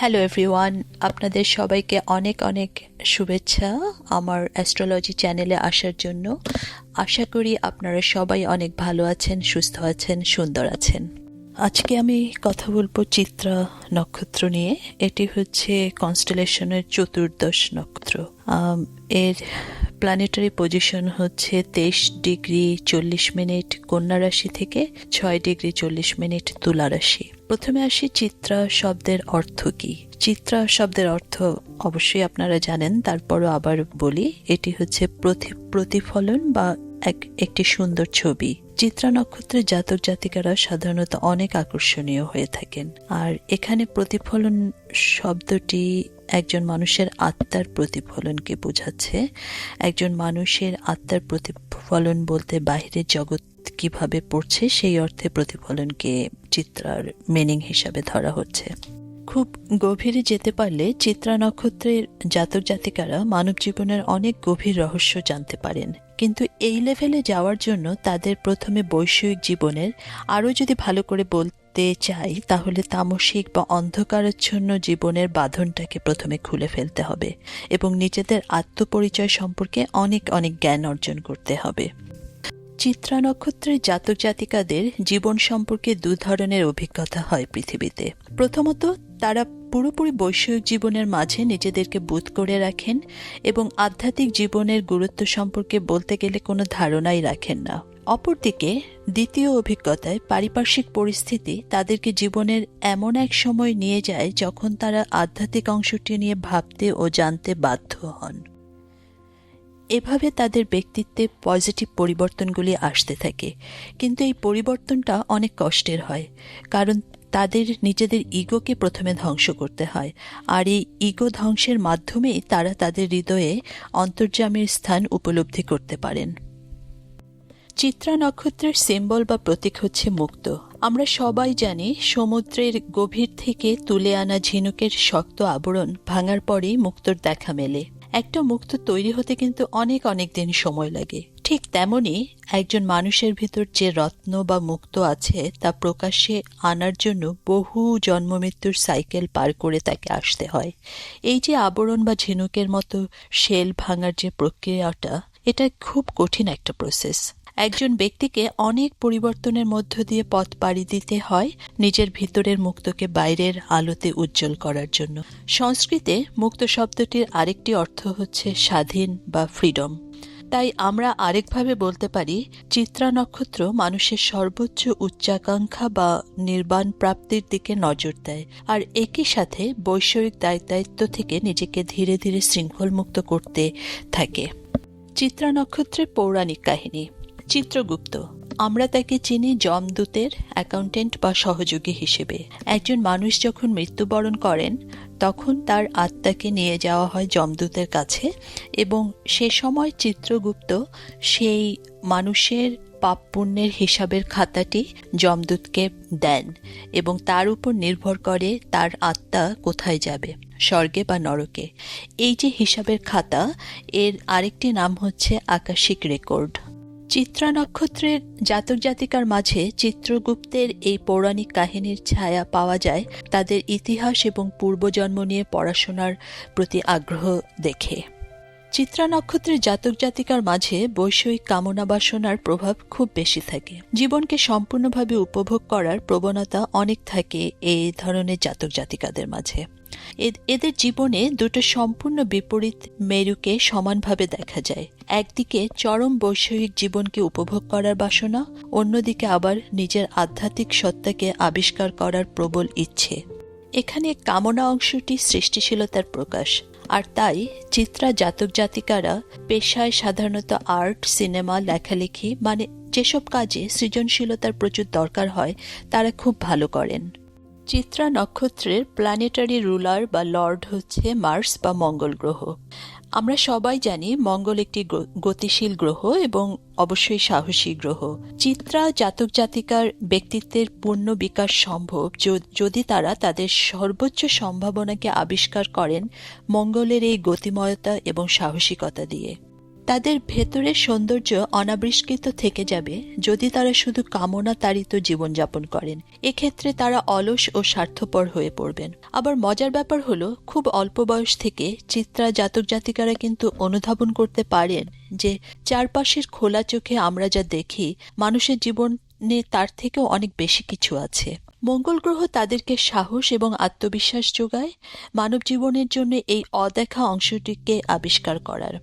Hello everyone আপনাদের সবাইকে অনেক অনেক শুভেচ্ছা আমার অ্যাস্ট্রোলজি চ্যানেলে আসার জন্য। আশা করি আপনারা সবাই অনেক ভালো আছেন, সুস্থ আছেন, সুন্দর আছেন। আজকে আমি কথা বলব চিত্রা নক্ষত্র নিয়ে। এটি হচ্ছে কনস্টেলেশনের চতুর্দশ নক্ষত্র। এর প্ল্যানেটারি পজিশন হচ্ছে তেইশ ডিগ্রি চল্লিশ মিনিট কন্যা রাশি থেকে ছয় ডিগ্রি চল্লিশ মিনিট তুলা রাশি। প্রথমে আসি চিত্রা শব্দের অর্থ কি? চিত্রা শব্দের অর্থ অবশ্যই আপনারা জানেন, তারপরও আবার বলি, এটি হচ্ছে প্রতি- প্রতিফলন বা এক একটি সুন্দর ছবি। চিত্রা নক্ষত্রের জাতক জাতিকারা সাধারণত অনেক আকর্ষণীয় হয়ে থাকেন। আর এখানে প্রতিফলন শব্দটি একজন মানুষের আত্মার প্রতিফলনকে বোঝাচ্ছে। একজন মানুষের আত্মার প্রতিফলন বলতে বাইরের জগৎ কীভাবে পড়ছে সেই অর্থে প্রতিফলনকে চিত্রার মিনিং হিসাবে ধরা হচ্ছে। খুব গভীরে যেতে পারলে চিত্রা নক্ষত্রের জাতক জাতিকারা মানব জীবনের অনেক গভীর রহস্য জানতে পারেন। কিন্তু এই লেভেলে যাওয়ার জন্য তাদের প্রথমে বৈষয়িক জীবনের আরও যদি ভালো করে বলতে চাই, তাহলে তামসিক বা অন্ধকারাচ্ছন্ন জীবনের বাঁধনটাকে প্রথমে খুলে ফেলতে হবে এবং নিজেদের আত্মপরিচয় সম্পর্কে অনেক অনেক জ্ঞান অর্জন করতে হবে। চিত্রা নক্ষত্রের জাতক জাতিকাদের জীবন সম্পর্কে দু ধরনের অভিজ্ঞতা হয় পৃথিবীতে। প্রথমত, তারা পুরোপুরি বৈষয়িক জীবনের মাঝে নিজেদেরকে বোধ করে রাখেন এবং আধ্যাত্মিক জীবনের গুরুত্ব সম্পর্কে বলতে গেলে কোনো ধারণাই রাখেন না। অপরদিকে, দ্বিতীয় অভিজ্ঞতায় পারিপার্শ্বিক পরিস্থিতি তাদেরকে জীবনের এমন এক সময় নিয়ে যায় যখন তারা আধ্যাত্মিক অংশটি নিয়ে ভাবতে ও জানতে বাধ্য হন। এভাবে তাদের ব্যক্তিত্বে পজিটিভ পরিবর্তনগুলি আসতে থাকে। কিন্তু এই পরিবর্তনটা অনেক কষ্টের হয়, কারণ তাদের নিজেদের ইগোকে প্রথমে ধ্বংস করতে হয়, আর এই ইগো ধ্বংসের মাধ্যমেই তারা তাদের হৃদয়ে অন্তর্যামীর স্থান উপলব্ধি করতে পারেন। চিত্রা নক্ষত্রের সিম্বল বা প্রতীক হচ্ছে মুক্ত। আমরা সবাই জানি সমুদ্রের গভীর থেকে তুলে আনা ঝিনুকের শক্ত আবরণ ভাঙার পরেই মুক্তর দেখা মেলে। একটা মুক্ত তৈরি হতে কিন্তু অনেক অনেক দিন সময় লাগে। ঠিক তেমনি একজন মানুষের ভিতর যে রত্ন বা মুক্ত আছে তা প্রকাশ্যে আনার জন্য বহু জন্মমৃত্যুর সাইকেল পার করে তাকে আসতে হয়। এই যে আবরণ বা ঝিনুকের মতো শেল ভাঙার যে প্রক্রিয়াটা, এটা খুব কঠিন একটা প্রসেস একজন ব্যক্তিকে অনেক পরিবর্তনের মধ্য দিয়ে পথ পাড়ি দিতে হয় নিজের ভিতরের মুক্তকে বাইরের আলোতে উজ্জ্বল করার জন্য। সংস্কৃতে মুক্ত শব্দটির আরেকটি অর্থ হচ্ছে স্বাধীন বা ফ্রিডম। তাই আমরা আরেকভাবে বলতে পারি, চিত্রা নক্ষত্র মানুষের সর্বোচ্চ উচ্চাকাঙ্ক্ষা বা নির্বাণ প্রাপ্তির দিকে নজর দেয় আর একই সাথে বৈষয়িক দায় দায়িত্ব থেকে নিজেকে ধীরে ধীরে শৃঙ্খলমুক্ত করতে থাকে। চিত্রা নক্ষত্রের পৌরাণিক কাহিনী। চিত্রগুপ্ত। আমরা তাকে চিনি যমদূতের অ্যাকাউন্টেন্ট বা সহযোগী হিসেবে। একজন মানুষ যখন মৃত্যুবরণ করেন, তখন তার আত্মাকে নিয়ে যাওয়া হয় যমদূতের কাছে এবং সে সময় চিত্রগুপ্ত সেই মানুষের পাপ পুণ্যের হিসাবের খাতাটি যমদূতকে দেন এবং তার উপর নির্ভর করে তার আত্মা কোথায় যাবে, স্বর্গে বা নরকে। এই যে হিসাবের খাতা, এর আরেকটি নাম হচ্ছে আকাশিক রেকর্ড। চিত্রা নক্ষত্রের জাতক জাতিকার মাঝে চিত্রগুপ্তের এই পৌরাণিক কাহিনীর ছায়া পাওয়া যায়, তাদের ইতিহাস এবং পূর্বজন্ম নিয়ে পড়াশোনার প্রতি আগ্রহ দেখে। চিত্রা নক্ষত্রের জাতক জাতিকার মাঝে বৈষয়িক কামনা বাসনার প্রভাব খুব বেশি থাকে। জীবনকে সম্পূর্ণভাবে উপভোগ করার প্রবণতা অনেক থাকে এই ধরনের জাতক জাতিকাদের মাঝে। এদের জীবনে দুটো সম্পূর্ণ বিপরীত মেরুকে সমানভাবে দেখা যায়। একদিকে চরম বৈষয়িক জীবনকে উপভোগ করার বাসনা, অন্যদিকে আবার নিজের আধ্যাত্মিক সত্তাকে আবিষ্কার করার প্রবল ইচ্ছে। এখানে কামনা অংশটি সৃষ্টিশীলতার প্রকাশ। আর তাই চিত্রা জাতক জাতিকারা পেশায় সাধারণত আর্ট, সিনেমা, লেখালেখি মানে যেসব কাজে সৃজনশীলতার প্রচুর দরকার হয়, তারা খুব ভালো করেন। চিত্রা নক্ষত্রের প্ল্যানেটারি রুলার বা লর্ড হচ্ছে মার্স বা মঙ্গল গ্রহ। আমরা সবাই জানি মঙ্গল একটি গতিশীল গ্রহ এবং অবশ্যই সাহসী গ্রহ। চিত্রা জাতক জাতিকার ব্যক্তিত্বের পূর্ণ বিকাশ সম্ভব যদি তারা তাদের সর্বোচ্চ সম্ভাবনাকে আবিষ্কার করেন মঙ্গলের এই গতিময়তা এবং সাহসিকতা দিয়ে। তাদের ভেতরের সৌন্দর্য অনাবিষ্কৃত থেকে যাবে যদি তারা শুধু কামনা তাড়িত জীবনযাপন করেন। এক্ষেত্রে তারা অলস ও স্বার্থপর হয়ে পড়বেন। আবার মজার ব্যাপার হলো, খুব অল্প বয়স থেকে চিত্রা জাতক জাতিকারা কিন্তু অনুধাবন করতে পারেন যে, চারপাশের খোলা চোখে আমরা যা দেখি, মানুষের জীবনে তার থেকেও অনেক বেশি কিছু আছে। মঙ্গল গ্রহ তাদেরকে সাহস এবং আত্মবিশ্বাস যোগায় মানব জীবনের জন্য এই অদেখা অংশটিকে আবিষ্কার করার।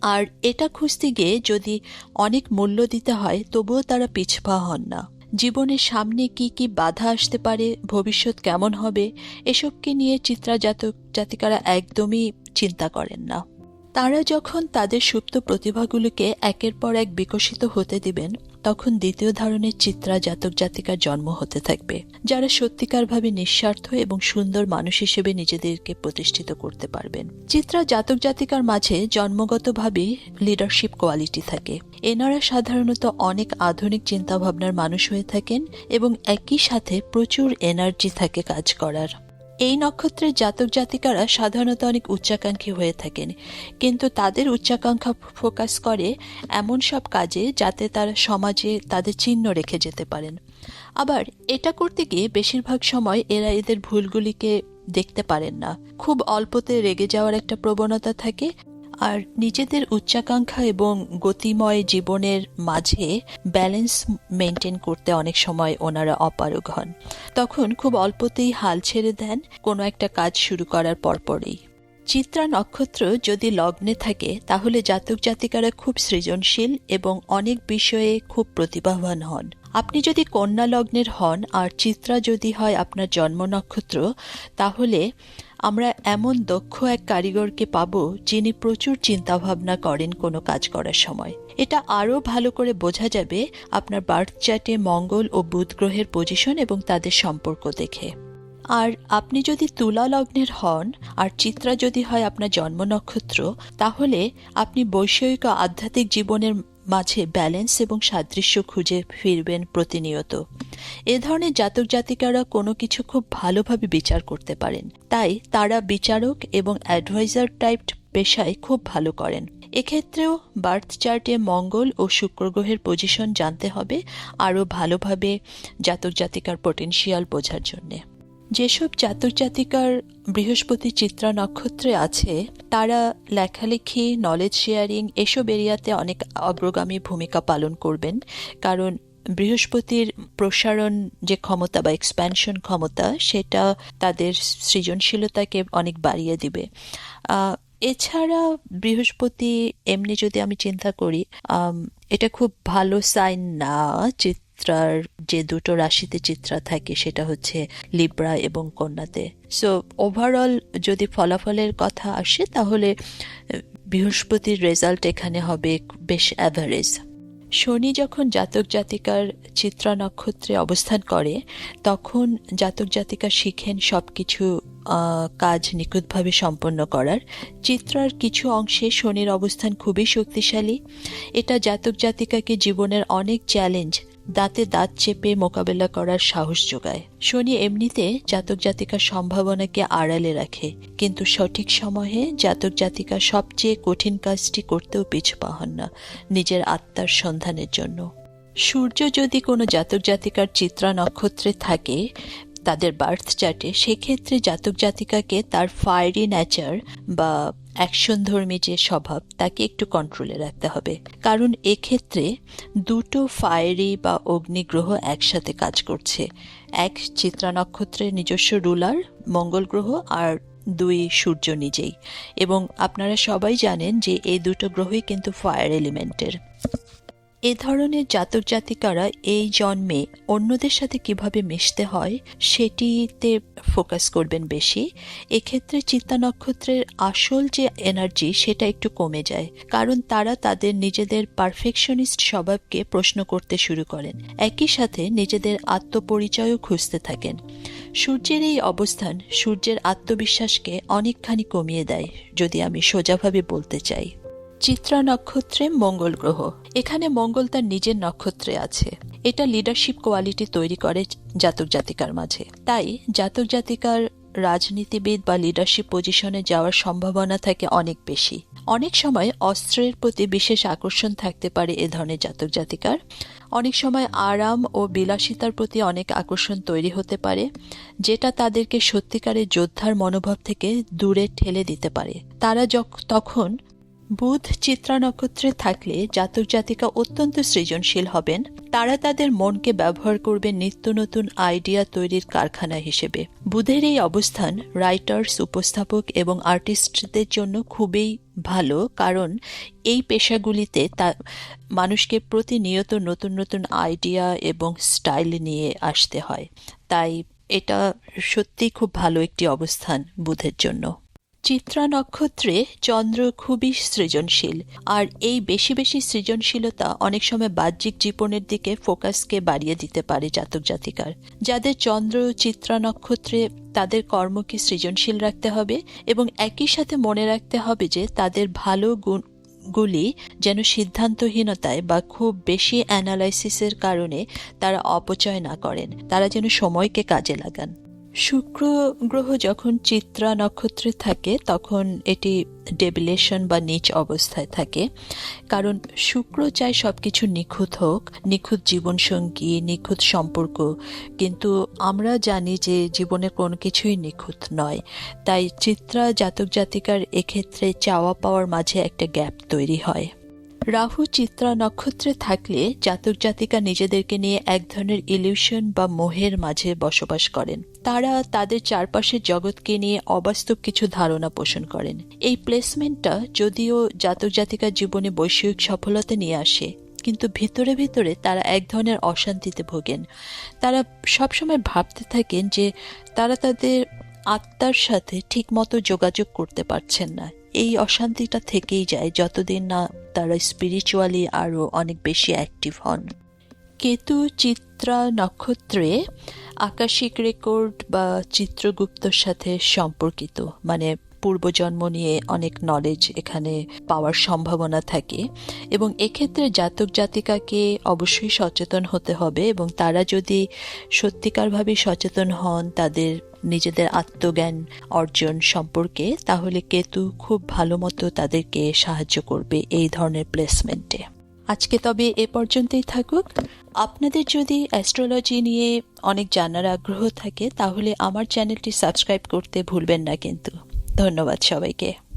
আর এটা খুঁজতে গিয়ে যদি অনেক মূল্য দিতে হয়, তবুও তারা পিছপা হন না। জীবনের সামনে কি কি বাধা আসতে পারে, ভবিষ্যৎ কেমন হবে, এসবকে নিয়ে চিত্রা জাতক জাতিকারা একদমই চিন্তা করেন না। তারা যখন তাদের সুপ্ত প্রতিভাগুলোকে একের পর এক বিকশিত হতে দিবেন তখন দ্বিতীয় ধরনের চিত্রা জাতক জাতিকার জন্ম হতে থাকবে, যারা সত্যিকারভাবে নিঃস্বার্থ এবং সুন্দর মানুষ হিসেবে নিজেদেরকে প্রতিষ্ঠিত করতে পারবেন। চিত্রা জাতক জাতিকার মাঝে জন্মগতভাবে লিডারশিপ কোয়ালিটি থাকে। এনারা সাধারণত অনেক আধুনিক চিন্তাভাবনার মানুষ হয়ে থাকেন এবং একই সাথে প্রচুর এনার্জি থাকে কাজ করার। এই নক্ষত্রের জাতক জাতিকারা সাধারণত অনেক উচ্চাকাঙ্ক্ষী হয়ে থাকেন। কিন্তু তাদের উচ্চাকাঙ্ক্ষা ফোকাস করে এমন সব কাজে যাতে তারা সমাজে তাদের চিহ্ন রেখে যেতে পারেন। আবার এটা করতে গিয়ে বেশিরভাগ সময় এরা এদের ভুলগুলিকে দেখতে পারেন না। খুব অল্পতে রেগে যাওয়ার একটা প্রবণতা থাকে আর নিজেদের উচ্চাকাঙ্ক্ষা এবং গতিময় জীবনের মাঝে ব্যালেন্স মেনটেন করতে অনেক সময় ওনারা অপারগ হন। তখন খুব অল্পতেই হাল ছেড়ে দেন কোনো একটা কাজ শুরু করার পরপরই। চিত্রা নক্ষত্র যদি লগ্নে থাকে, তাহলে জাতক জাতিকারা খুব সৃজনশীল এবং অনেক বিষয়ে খুব প্রতিভাবান হন। আপনি যদি কন্যা লগ্নের হন আর চিত্রা যদি হয় আপনার জন্ম নক্ষত্র, তাহলে আমরা এমন দক্ষ এক কারিগরকে পাব যিনি প্রচুর চিন্তাভাবনা করেন কোনো কাজ করার সময়। এটা আরও ভালো করে বোঝা যাবে আপনার বার্থ চ্যাটে মঙ্গল ও বুধ গ্রহের পজিশন এবং তাদের সম্পর্ক দেখে। আর আপনি যদি তুলা লগ্নের হন, আর চিত্রা যদি হয় আপনার জন্ম নক্ষত্র, তাহলে আপনি বৈষয়িক আধ্যাত্মিক জীবনের মাঝে ব্যালেন্স এবং সাদৃশ্য খুঁজে ফিরবেন প্রতিনিয়ত। এ ধরনের জাতক জাতিকারা কোনো কিছু খুব ভালোভাবে বিচার করতে পারেন। তাই তারা বিচারক এবং অ্যাডভাইজার টাইপ পেশায় খুব ভালো করেন। এক্ষেত্রেও বার্থ চার্টে মঙ্গল ও শুক্র গ্রহের পজিশন জানতে হবে আরও ভালোভাবে জাতক জাতিকার পোটেনশিয়াল বোঝার জন্যে। যেসব জাতক জাতিকার বৃহস্পতি চিত্রা নক্ষত্রে আছে, তারা লেখালেখি নলেজ শেয়ারিং এসব এরিয়াতে অনেক অগ্রগামী ভূমিকা পালন করবেন। কারণ বৃহস্পতির প্রসারণ যে ক্ষমতা বা এক্সপ্যানশন ক্ষমতা, সেটা তাদের সৃজনশীলতাকে অনেক বাড়িয়ে দিবে। এছাড়া বৃহস্পতি এমনি যদি আমি চিন্তা করি এটা খুব ভালো সাইন না চিত্রার যে দুটো রাশিতে চিত্রা থাকে সেটা হচ্ছে লিব্রা এবং কন্যাতে। সো ওভারঅল যদি ফলাফলের কথা আসে, তাহলে বৃহস্পতির রেজাল্ট এখানে হবে বেশ অ্যাভারেজ শনি যখন জাতক জাতিকার চিত্রা নক্ষত্রে অবস্থান করে, তখন জাতক জাতিকা শিখেন সব কিছু কাজ নিখুঁতভাবে সম্পন্ন করার। চিত্রার কিছু অংশে শনির অবস্থান খুবই শক্তিশালী। এটা জাতক জাতিকাকে জীবনের অনেক চ্যালেঞ্জ দাঁতে দাঁত চেপে মোকাবেলা করার সাহস যোগায়। শনি এমনিতে জাতক জাতিকার সম্ভাবনাকে আড়ালে রাখে, কিন্তু সঠিক সময়ে জাতক জাতিকা সবচেয়ে কঠিন কাজটি করতেও পিছু পাহন না নিজের আত্মার সন্ধানের জন্য। সূর্য যদি কোনো জাতক জাতিকার চিত্রা নক্ষত্রে থাকে তাদের বার্থ চার্টে সেক্ষেত্রে জাতক জাতিকাকে তার ফায়ারি নেচার বা অ্যাকশনধর্মী যে স্বভাব, তাকে একটু কন্ট্রোলে রাখতে হবে। কারণ এক্ষেত্রে দুটো ফায়ারি বা অগ্নিগ্রহ একসাথে কাজ করছে। এক চিত্রা নক্ষত্রের নিজস্ব রুলার মঙ্গল গ্রহ, আর দুই সূর্য নিজেই। এবং আপনারা সবাই জানেন যে এই দুটো গ্রহই কিন্তু ফায়ার এলিমেন্টের এ ধরনের জাতক জাতিকারা এই জন্মে অন্যদের সাথে কীভাবে মিশতে হয় সেটিতে ফোকাস করবেন বেশি। এক্ষেত্রে চিত্তা নক্ষত্রের আসল যে এনার্জি সেটা একটু কমে যায়, কারণ তারা তাদের নিজেদের পারফেকশনিস্ট স্বভাবকে প্রশ্ন করতে শুরু করেন। একই সাথে নিজেদের আত্মপরিচয়ও খুঁজতে থাকেন। সূর্যের এই অবস্থান সূর্যের আত্মবিশ্বাসকে অনেকখানি কমিয়ে দেয়, যদি আমি সোজাভাবে বলতে চাই। চিত্রা নক্ষত্রে মঙ্গল গ্রহ। এখানে মঙ্গল তার নিজের নক্ষত্রে আছে। এটা লিডারশিপ কোয়ালিটি তৈরি করে জাতক জাতিকার মাঝে। তাই জাতক জাতিকার রাজনীতিবিদ বা লিডারশিপ পজিশনে যাওয়ার সম্ভাবনা থাকে অনেক বেশি। অনেক সময় অস্ত্রের প্রতি বিশেষ আকর্ষণ থাকতে পারে এ ধরনের জাতক জাতিকার। অনেক সময় আরাম ও বিলাসিতার প্রতি অনেক আকর্ষণ তৈরি হতে পারে, যেটা তাদেরকে সত্যিকারের যোদ্ধার মনোভাব থেকে দূরে ঠেলে দিতে পারে। তারা তখন বুধ চিত্রা নক্ষত্রে থাকলে জাতক জাতিকা অত্যন্ত সৃজনশীল হবেন। তারা তাদের মনকে ব্যবহার করবেন নিত্য নতুন আইডিয়া তৈরির কারখানা হিসেবে। বুধের এই অবস্থান রাইটার্স, উপস্থাপক এবং আর্টিস্টদের জন্য খুবই ভালো, কারণ এই পেশাগুলিতে তা মানুষকে প্রতিনিয়ত নতুন নতুন আইডিয়া এবং স্টাইল নিয়ে আসতে হয়। তাই এটা সত্যিই খুব ভালো একটি অবস্থান বুধের জন্য। চিত্রা নক্ষত্রে চন্দ্র খুবই সৃজনশীল, আর এই বেশি বেশি সৃজনশীলতা অনেক সময় বাহ্যিক জীবনের দিকে ফোকাসকে বাড়িয়ে দিতে পারে জাতক জাতিকার। যাদের চন্দ্র, চিত্রা নক্ষত্রে তাদের কর্মকে সৃজনশীল রাখতে হবে এবং একই সাথে মনে রাখতে হবে যে তাদের ভালো গুণ গুলি যেন সিদ্ধান্তহীনতায় বা খুব বেশি অ্যানালাইসিসের কারণে তারা অপচয় না করেন। তারা যেন সময়কে কাজে লাগান। শুক্র গ্রহ যখন চিত্রা নক্ষত্রে থাকে, তখন এটি ডেবিলেশন বা নিচ অবস্থায় থাকে। কারণ শুক্র চায় সবকিছু নিখুঁত হোক, নিখুঁত জীবনসঙ্গী, নিখুঁত সম্পর্ক। কিন্তু আমরা জানি যে জীবনে কোনো কিছুই নিখুঁত নয়। তাই চিত্রা জাতক জাতিকার এক্ষেত্রে চাওয়া পাওয়ার মাঝে একটা গ্যাপ তৈরি হয়। রাহু চিত্রা নক্ষত্রে থাকলে জাতক জাতিকা নিজেদেরকে নিয়ে এক ধরনের ইলিউশন বা মোহের মাঝে বসবাস করেন। তারা তাদের চারপাশের জগৎকে নিয়ে অবাস্তব কিছু ধারণা পোষণ করেন। এই প্লেসমেন্টটা যদিও জাতক জাতিকার জীবনে বৈষয়িক সফলতা নিয়ে আসে, কিন্তু ভিতরে ভিতরে তারা এক ধরনের অশান্তিতে ভোগেন। তারা সবসময় ভাবতে থাকেন যে তারা তাদের আত্মার সাথে ঠিকমতো যোগাযোগ করতে পারছেন না। এই অশান্তিটা থেকেই যায়, যতদিন না তারা স্পিরিচুয়ালি আরও অনেক বেশি অ্যাক্টিভ হন। কেতু চিত্রা নক্ষত্রে আকাশিক রেকর্ড বা চিত্রগুপ্তর সাথে সম্পর্কিত মানে পূর্বজন্ম নিয়ে অনেক নলেজ এখানে পাওয়ার সম্ভাবনা থাকে এবং এক্ষেত্রে জাতক জাতিকাকে অবশ্যই সচেতন হতে হবে এবং তারা যদি সত্যিকারভাবে সচেতন হন, তাদের নিজেদের আত্মজ্ঞান অর্জন সম্পর্কে, তাহলে কেতু খুব ভালো মতো তাদেরকে সাহায্য করবে এই ধরনের প্লেসমেন্টে আজকে তবে এ পর্যন্তই থাকুক। আপনাদের যদি অ্যাস্ট্রোলজি নিয়ে অনেক জানার আগ্রহ থাকে, তাহলে আমার চ্যানেলটি সাবস্ক্রাইব করতে ভুলবেন না কিন্তু। ধন্যবাদ সবাইকে।